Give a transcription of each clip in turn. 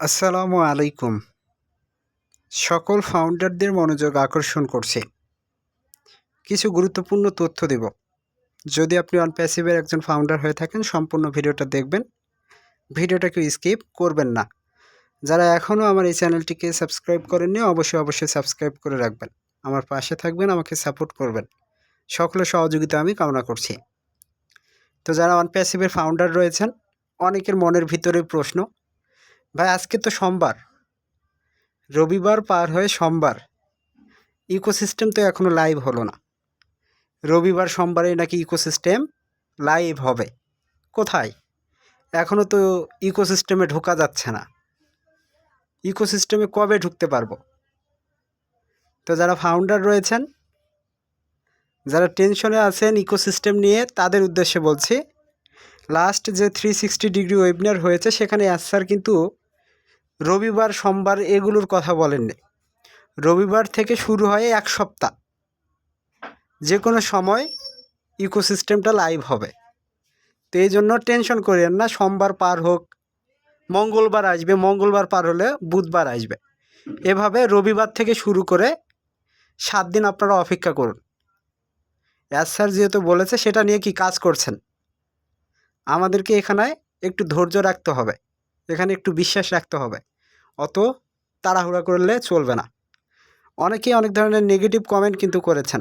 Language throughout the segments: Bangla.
আসসালামু আলাইকুম। সকল ফাউন্ডারদের মনোযোগ আকর্ষণ করছে। কিছু গুরুত্বপূর্ণ তথ্য দেব। যদি আপনি অন প্যাসিভের একজন ফাউন্ডার হয়ে থাকেন, সম্পূর্ণ ভিডিওটা দেখবেন। ভিডিওটাকে স্কিপ করবেন না। যারা এখনও আমার এই চ্যানেলটিকে সাবস্ক্রাইব করেননি, অবশ্যই অবশ্যই সাবস্ক্রাইব করে রাখবেন। আমার পাশে থাকবেন, আমাকে সাপোর্ট করবেন। সকলের সহযোগিতা আমি কামনা করছি। তো যারা অন প্যাসিভের ফাউন্ডার রয়েছেন, অনেকের মনের ভিতরে প্রশ্ন ভাই, আজকে তো সোমবার। রবিবার পার হয়ে সোমবার। ইকোসিস্টেম তো এখনও লাইভ হলো না। রবিবার সোমবারে নাকি ইকোসিস্টেম লাইভ হবে। কোথায়? এখনও তো ইকোসিস্টেমে ঢোকা যাচ্ছে না। ইকোসিস্টেমে কবে ঢুকতে পারব? তো যারা ফাউন্ডার রয়েছেন, যারা টেনশনে আছেন ইকোসিস্টেম নিয়ে, তাদের উদ্দেশ্যে বলছি লাস্ট যে থ্রি সিক্সটি ডিগ্রি ওয়েবিনার হয়েছে, সেখানে স্যার কিন্তু রবিবার, সোমবার এগুলোর কথা বলেননি। রবিবার থেকে শুরু হয় এক সপ্তাহ। যে কোনো সময় ইকোসিস্টেমটা লাইভ হবে। তো এই জন্য টেনশন করেন না, সোমবার পার হোক, মঙ্গলবার আসবে, মঙ্গলবার পার হলে বুধবার আসবে। এভাবে রবিবার থেকে শুরু করে সাত দিন আপনারা অপেক্ষা করুন। অ্যাজ স্যার যেহেতু বলেছে, সেটা নিয়ে কি কাজ করছেন? আমাদেরকে এখানে একটু ধৈর্য রাখতে হবে। এখানে একটু বিশ্বাস রাখতে হবে। অত তাড়াহুড়া করলে চলবে না। অনেকেই অনেক ধরনের নেগেটিভ কমেন্ট কিন্তু করেছেন।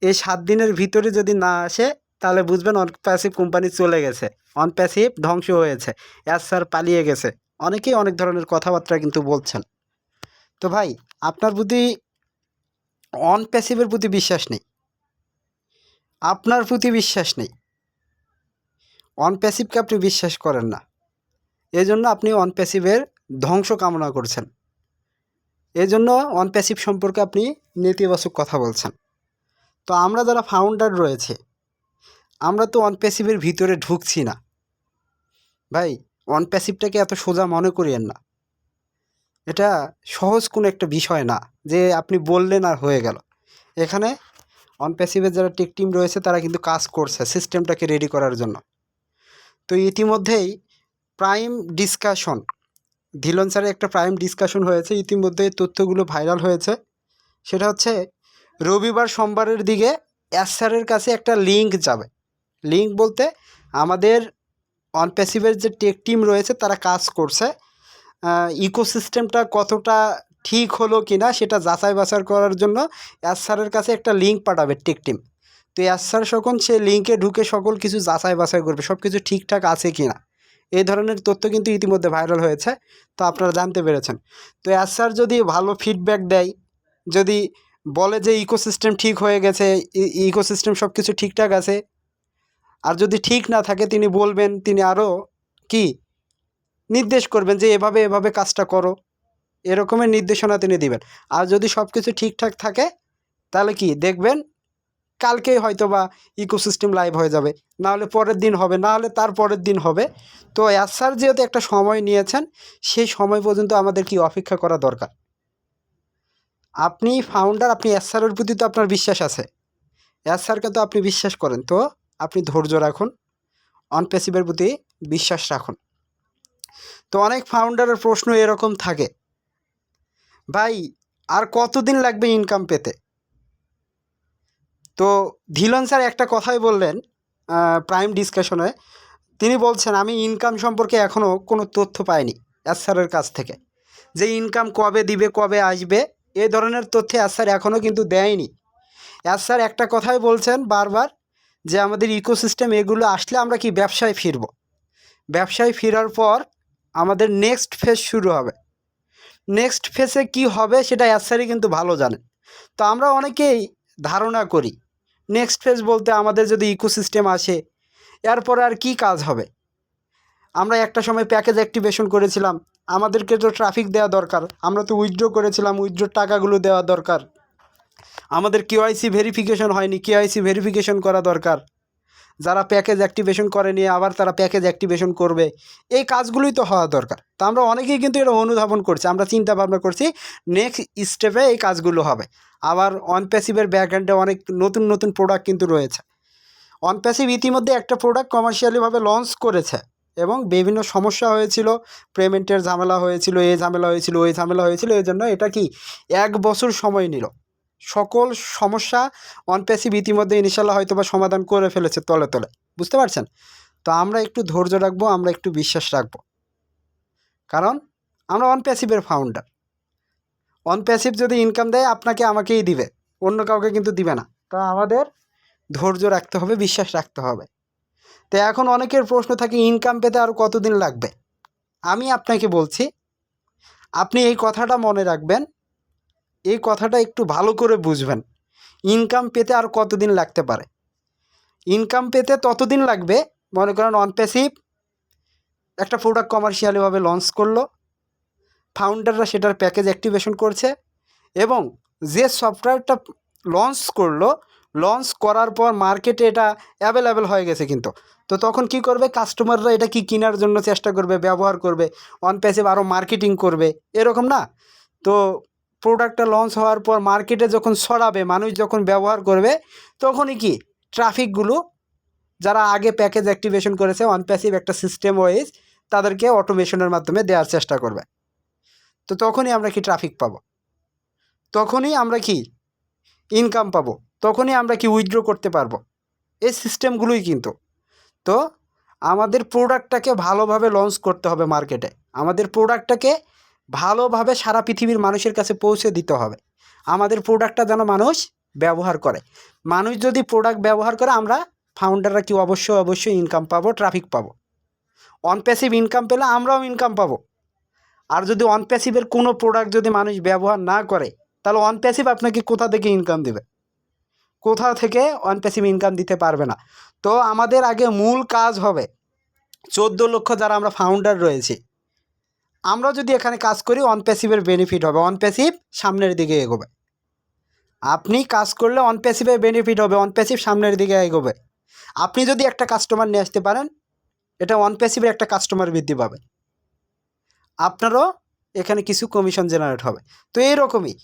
এই সাত দিনের ভিতরে যদি না আসে, তাহলে বুঝবেন অন প্যাসিভ কোম্পানি চলে গেছে। অন প্যাসিভ ধ্বংস হয়েছে। অ্যাজ স্যার পালিয়ে গেছে। অনেকেই অনেক ধরনের কথাবার্তা কিন্তু বলছেন। তো ভাই, আপনার প্রতি অন প্যাসিভের প্রতি বিশ্বাস নেই। আপনার প্রতি বিশ্বাস নেই। অন প্যাসিভকে আপনি বিশ্বাস করেন না। এজন্য আপনি অন প্যাসিভের ধ্বংস কামনা করছেন। এজন্য অন প্যাসিভ সম্পর্কে আপনি নেতিবাচক কথা বলছেন। তো আমরা যারা ফাউন্ডার রয়েছে, আমরা তো অন প্যাসিভের ভিতরে ঢুকছি না। ভাই অন প্যাসিভটাকে এত সোজা মনে করিয়েন না। এটা সহজ কোনো একটা বিষয় না যে আপনি বললেন আর হয়ে গেল। এখানে অন প্যাসিভের যারা টেক টিম রয়েছে, তারা কিন্তু কাজ করছে সিস্টেমটাকে রেডি করার জন্য। তো ইতিমধ্যেই প্রাইম ডিসকাশন ধিলন স্যারের একটা প্রাইম ডিসকাশন হয়েছে, ইতিমধ্যে তথ্যগুলো ভাইরাল হয়েছে। সেটা হচ্ছে, রবিবার সোমবারের দিকে এস স্যারের কাছে একটা লিঙ্ক যাবে। লিঙ্ক বলতে আমাদের অন প্যাসিভের যে টেক টিম রয়েছে, তারা কাজ করছে। ইকোসিস্টেমটা কতটা ঠিক হলো কি না সেটা যাচাই বাছাই করার জন্য এস স্যারের কাছে একটা লিঙ্ক পাঠাবে টেক টিম তো এস স্যার সকল সে লিঙ্কে ঢুকে সকল কিছু যাচাই বাছাই করবে সব কিছু ঠিকঠাক আছে কি না এই ধরনের তথ্য কিন্তু ইতিমধ্যে ভাইরাল হয়েছে, তো আপনারা জানতে পেরেছেন। তো এস স্যার যদি ভালো ফিডব্যাক দেয়, যদি বলে যে ইকোসিস্টেম ঠিক হয়ে গেছে ইকোসিস্টেম সব কিছু ঠিকঠাক আছে, আর যদি ঠিক না থাকে তিনি বলবেন, তিনি আরও কি? নির্দেশ করবেন যে এভাবে এভাবে কাজটা করো। এরকমের নির্দেশনা তিনি দিবেন। আর যদি সব কিছু ঠিকঠাক থাকে, তাহলে কি? দেখবেন কালকেই হয়তো বা ইকোসিস্টেম লাইভ হয়ে যাবে। নাহলে পরের দিন হবে, নাহলে তার পরের দিন হবে। তো স্যার যেহেতু একটা সময় নিয়েছেন, সেই সময় পর্যন্ত আমাদের কি অপেক্ষা করা দরকার? আপনি ফাউন্ডার আপনি স্যারের প্রতি তো আপনার বিশ্বাস আছে। স্যারকে তো আপনি বিশ্বাস করেন। তো আপনি ধৈর্য রাখুন অনপেসিভের প্রতি বিশ্বাস রাখুন। তো অনেক ফাউন্ডারের প্রশ্ন এরকম থাকে। ভাই, আর কতদিন লাগবে ইনকাম পেতে? তো ধিলন স্যার একটা কথাই বললেন প্রাইম ডিসকাশনে তিনি বলছেন, আমি ইনকাম সম্পর্কে এখনও কোনো তথ্য পাইনি এস স্যারের কাছ থেকে। যে ইনকাম কবে দিবে, কবে আসবে, এ ধরনের তথ্য এস স্যার এখনও কিন্তু দেয়নি। এস স্যার একটা কথাই বলছেন বারবার, যে আমাদের ইকোসিস্টেম এগুলো আসলে আমরা কি ব্যবসায় ফিরব? ব্যবসায় ফেরার পর আমাদের নেক্সট ফেজ শুরু হবে। নেক্সট ফেজে কি হবে সেটা এস স্যারই কিন্তু ভালো জানেন। তো আমরা অনেকেই ধারণা করি নেক্সট ফেজ বলতে আমাদের যদি ইকোসিস্টেম আসে, এরপর আর কি কাজ হবে? আমরা একটা সময় প্যাকেজ অ্যাক্টিভেশন করেছিলাম, আমাদেরকে তো ট্রাফিক দেওয়া দরকার, আমরা তো উইথড্র করেছিলাম উইথড্রোর টাকাগুলো দেওয়া দরকার। আমাদের কেওয়াইসি ভেরিফিকেশন হয়নি কেওয়াইসি ভেরিফিকেশন করা দরকার। যারা প্যাকেজ অ্যাক্টিভেশন করেনি আবার তারা প্যাকেজ অ্যাক্টিভেশন করবে, এই কাজগুলোই তো হওয়া দরকার। তা আমরা অনেকেই কিন্তু এটা অনুধাবন করছি, আমরা চিন্তা ভাবনা করছি নেক্সট স্টেপে এই কাজগুলো হবে। আবার অনপ্যাসিভের ব্যাকহ্যান্ডে অনেক নতুন নতুন প্রোডাক্ট কিন্তু রয়েছে। অনপ্যাসিভ ইতিমধ্যে একটা প্রোডাক্ট কমার্শিয়ালিভাবে লঞ্চ করেছে এবং বিভিন্ন সমস্যা হয়েছিল পেমেন্টের ঝামেলা হয়েছিল এই ঝামেলা হয়েছিল, ওই ঝামেলা হয়েছিল এই জন্য এটা কি এক বছর সময় নিল। সকল সমস্যা অনপ্যাসিভ ইতিমধ্যে ইনশাল্লাহ হয়তো বা সমাধান করে ফেলেছে তলে তলে। বুঝতে পারছেন? তো আমরা একটু ধৈর্য রাখব, আমরা একটু বিশ্বাস রাখব। কারণ আমরা অনপ্যাসিভের ফাউন্ডার অনপ্যাসিভ যদি ইনকাম দেয়, আপনাকে আমাকেই দিবে। অন্য কাউকে কিন্তু দিবে না। তো আমাদের ধৈর্য রাখতে হবে, বিশ্বাস রাখতে হবে। তো এখন অনেকের প্রশ্ন থাকে ইনকাম পেতে আর কতদিন লাগবে? আমি আপনাকে বলছি, আপনি এই কথাটা মনে রাখবেন এই কথাটা একটু ভালো করে বুঝবেন। ইনকাম পেতে আর কতদিন লাগতে পারে? ইনকাম পেতে ততদিন লাগবে, মনে করেন অনপ্যাসিভ একটা প্রোডাক্ট কমার্শিয়ালিভাবে লঞ্চ করল ফাউন্ডাররা সেটার প্যাকেজ অ্যাক্টিভেশন করছে এবং যে সফটওয়্যারটা লঞ্চ করল লঞ্চ করার পর মার্কেটে এটা অ্যাভেলেবেল হয়ে গেছে কিন্তু। তো তখন কি করবে? কাস্টমাররা এটা কি কেনার জন্য চেষ্টা করবে, ব্যবহার করবে অন প্যাসিভ আরও মার্কেটিং করবে, এরকম না। তো প্রোডাক্টটা লঞ্চ হওয়ার পর মার্কেটে যখন ছড়াবে, মানুষ যখন ব্যবহার করবে, তখনই কি? ট্রাফিকগুলো যারা আগে প্যাকেজ অ্যাক্টিভেশন করেছে অন প্যাসিভ একটা সিস্টেম ওয়াইজ তাদেরকে অটোমেশনের মাধ্যমে দেওয়ার চেষ্টা করবে। তো তখনই আমরা কি ট্রাফিক পাবো? তখনই আমরা কি ইনকাম পাবো? তখনই আমরা কি উইথড্র করতে পারব? এই সিস্টেমগুলোই কিন্তু। তো আমাদের প্রোডাক্টটাকে ভালোভাবে লঞ্চ করতে হবে মার্কেটে আমাদের প্রোডাক্টটাকে ভালোভাবে সারা পৃথিবীর মানুষের কাছে পৌঁছে দিতে হবে। আমাদের প্রোডাক্টটা যেন মানুষ ব্যবহার করে। মানুষ যদি প্রোডাক্ট ব্যবহার করে, আমরা ফাউন্ডাররা কি অবশ্যই অবশ্যই ইনকাম পাবো ট্রাফিক পাবো। অনপ্যাসিভ ইনকাম পেলে আমরাও ইনকাম পাবো। আর যদি অনপ্যাসিভের কোনো প্রোডাক্ট যদি মানুষ ব্যবহার না করে, তাহলে অনপ্যাসিভ আপনাকে কোথা থেকে ইনকাম দেবে? কোথা থেকে অনপ্যাসিভ ইনকাম দিতে পারবে না? তো আমাদের আগে মূল কাজ হবে, চোদ্দ লক্ষ যারা আমরা ফাউন্ডার রয়েছি আমরা যদি এখানে কাজ করি অনপ্যাসিভের বেনিফিট হবে। অনপ্যাসিভ সামনের দিকে এগোবে। আপনি কাজ করলে অনপ্যাসিভের বেনিফিট হবে অনপ্যাসিভ সামনের দিকে এগোবে। আপনি যদি একটা কাস্টমার নিয়ে আসতে পারেন, এটা অনপ্যাসিভের একটা কাস্টমার বৃদ্ধি পাবে। আপনারও এখানে কিছু কমিশন জেনারেট হবে। তো এইরকমই।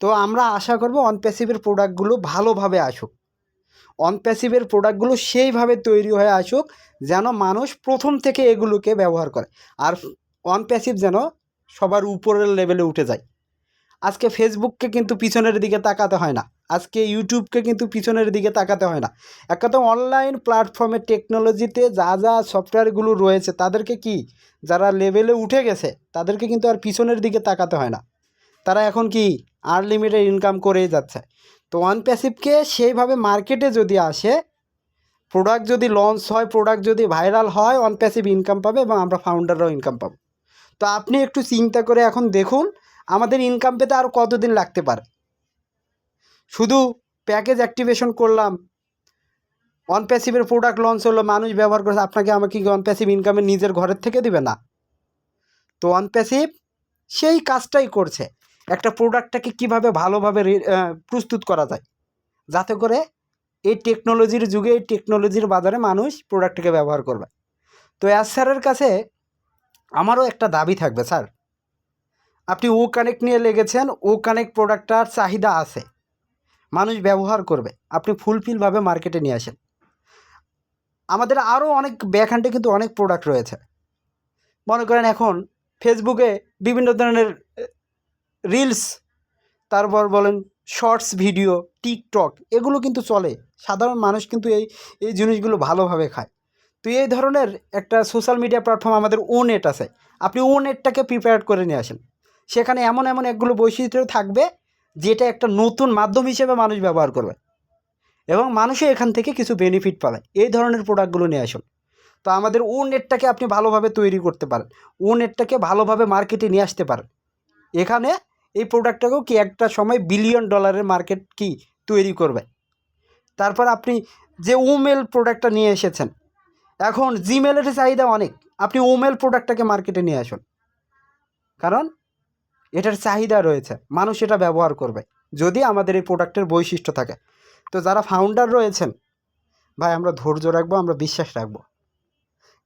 তো আমরা আশা করব অনপ্যাসিভের প্রোডাক্টগুলো ভালোভাবে আসুক। অনপ্যাসিভের প্রোডাক্টগুলো সেইভাবে তৈরি হয়ে আসুক, যেন মানুষ প্রথম থেকে এগুলোকে ব্যবহার করে। আর অনপ্যাসিভ যেন সবার উপরের লেভেলে উঠে যায়। আজকে ফেসবুককে কিন্তু পিছনের দিকে তাকাতে হয় না। আজকে ইউটিউবকে কিন্তু পিছনের দিকে তাকাতে হয় না। এক কথা অনলাইন প্ল্যাটফর্মে টেকনোলজিতে যা যা সফটওয়্যারগুলো রয়েছে, তাদেরকে কি যারা লেভেলে উঠে গেছে, তাদেরকে কিন্তু আর পিছনের দিকে তাকাতে হয় না। তারা এখন কি আনলিমিটেড ইনকাম করেই যাচ্ছে। তো ওয়ান প্যাসিভকে সেইভাবে মার্কেটে যদি আসে প্রোডাক্ট যদি লঞ্চ হয় প্রোডাক্ট যদি ভাইরাল হয় অন প্যাসিভ ইনকাম পাবে এবং আমরা ফাউন্ডাররাও ইনকাম পাবো। তো আপনি একটু চিন্তা করে এখন দেখুন, আমাদের ইনকাম পেতে আর কতদিন লাগতে পারে? শুধু প্যাকেজ অ্যাক্টিভেশন করলাম অন প্যাসিভের প্রোডাক্ট লঞ্চ হলো, মানুষ ব্যবহার করছে আপনাকে আমাকে কি অন প্যাসিভ ইনকামে নিজের ঘরের থেকে দিবে না? তো অন প্যাসিভ সেই কাজটাই করছে। একটা প্রোডাক্টটাকে কীভাবে ভালোভাবে প্রস্তুত করা যায়? যাতে করে এই টেকনোলজির যুগে, এই টেকনোলজির বাজারে মানুষ প্রোডাক্টটাকে ব্যবহার করবে। তো অ্যাজ স্যারের কাছে আমারও একটা দাবি থাকবে, স্যার। আপনি ও কানেক্ট নিয়ে লেগেছেন, ও কানেক্ট প্রোডাক্টটার চাহিদা আছে। মানুষ ব্যবহার করবে, আপনি ফুলফিলভাবে মার্কেটে নিয়ে আসেন। আমাদের আরও অনেক ব্যাকহ্যান্ডে কিন্তু অনেক প্রোডাক্ট রয়েছে। মনে করেন এখন ফেসবুকে বিভিন্ন ধরনের রিলস, তারপর বলেন শর্টস ভিডিও, টিকটক, এগুলো কিন্তু চলে। সাধারণ মানুষ কিন্তু এই এই জিনিসগুলো ভালোভাবে খায়। তো এই ধরনের একটা সোশ্যাল মিডিয়া প্ল্যাটফর্ম আমাদের ও নেট আছে। আপনি ও নেটটাকে প্রিপেয়ার করে নিয়ে আসেন। সেখানে এমন এমন একগুলো বৈশিষ্ট্য থাকবে, যেটা একটা নতুন মাধ্যম হিসেবে মানুষ ব্যবহার করবে এবং মানুষও এখান থেকে কিছু বেনিফিট পাবে। এই ধরনের প্রোডাক্টগুলো নিয়ে আসুন। তো আমাদের ও নেটটাকে আপনি ভালোভাবে তৈরি করতে পারেন। ও নেটটাকে ভালোভাবে মার্কেটে নিয়ে আসতে পারেন। এখানে এই প্রোডাক্টটাকেও কি একটা সময় বিলিয়ন ডলারের মার্কেট কি তৈরি করবে। তারপর আপনি যে ওমেল প্রোডাক্টটা নিয়ে এসেছেন এখন জিমেলের চাহিদা অনেক। আপনি ওমেল প্রোডাক্টটাকে মার্কেটে নিয়ে আসুন। কারণ এটার চাহিদা রয়েছে। মানুষ এটা ব্যবহার করবে। যদি আমাদের এই প্রোডাক্টের বৈশিষ্ট্য থাকে। তো যারা ফাউন্ডার রয়েছেন, ভাই আমরা ধৈর্য রাখব, আমরা বিশ্বাস রাখব।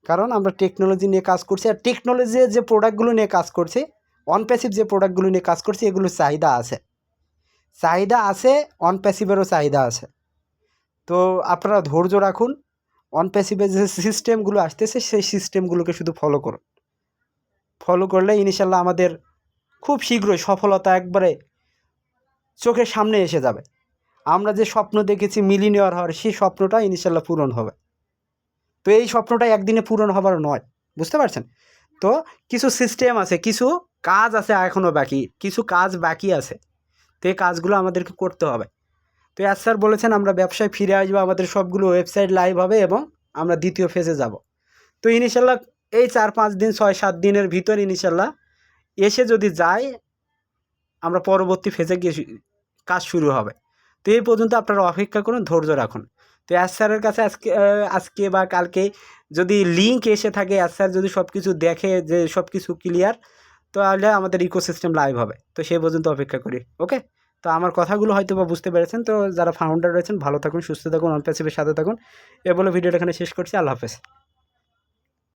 কারণ আমরা টেকনোলজি নিয়ে কাজ করছি আর টেকনোলজি যে প্রোডাক্টগুলো নিয়ে কাজ করছি অনপ্যাসিভ যে প্রোডাক্টগুলো নিয়ে কাজ করছি, এগুলোর চাহিদা আছে। চাহিদা আছে অনপ্যাসিভেরও চাহিদা আছে। তো আপনারা ধৈর্য রাখুন। অন প্যাসিভের যে সিস্টেমগুলো আসতেছে, সেই সিস্টেমগুলোকে শুধু ফলো করুন। ফলো করলে ইনশাল্লাহ আমাদের খুব শীঘ্রই সফলতা একবারে চোখের সামনে এসে যাবে। আমরা যে স্বপ্ন দেখেছি মিলিনিয়র হওয়ার, সেই স্বপ্নটা ইনশাল্লাহ পূরণ হবে। তো এই স্বপ্নটা একদিনে পূরণ হবার নয়, বুঝতে পারছেন? তো কিছু সিস্টেম আছে, কিছু কাজ আছে এখনও বাকি, কিছু কাজ বাকি আছে। তো এই কাজগুলো আমাদেরকে করতে হবে। তো এস স্যার বলেছেন আমরা ব্যবসায় ফিরে আসব, আমাদের সবগুলো ওয়েবসাইট লাইভ হবে এবং আমরা দ্বিতীয় ফেজে যাব। তো ইনশাল্লাহ এই চার পাঁচ দিন, ছয় সাত দিনের ভিতর ইনশাল্লাহ এসে যদি যায়, আমরা পরবর্তী ফেজে গিয়ে কাজ শুরু হবে। তো এই পর্যন্ত আপনারা অপেক্ষা করুন, ধৈর্য রাখুন। তো এস স্যারের কাছে আজকে আজকে বা কালকে যদি লিঙ্ক এসে থাকে, এস স্যার যদি সব কিছু দেখে যে সব কিছু ক্লিয়ার তাহলে আমাদের ইকোসিস্টেম লাইভ হবে। তো সেই পর্যন্ত অপেক্ষা করি ওকে তো আমার কথাগুলো হয়তো বা বুঝতে পেরেছেন। তো যারা ফাউন্ডার রয়েছেন, ভালো থাকুন, সুস্থ থাকুন অনপ্যাসিভের সাথে থাকুন। এ বলে ভিডিওটা এখানে শেষ করছি। আল্লাহ হাফেজ।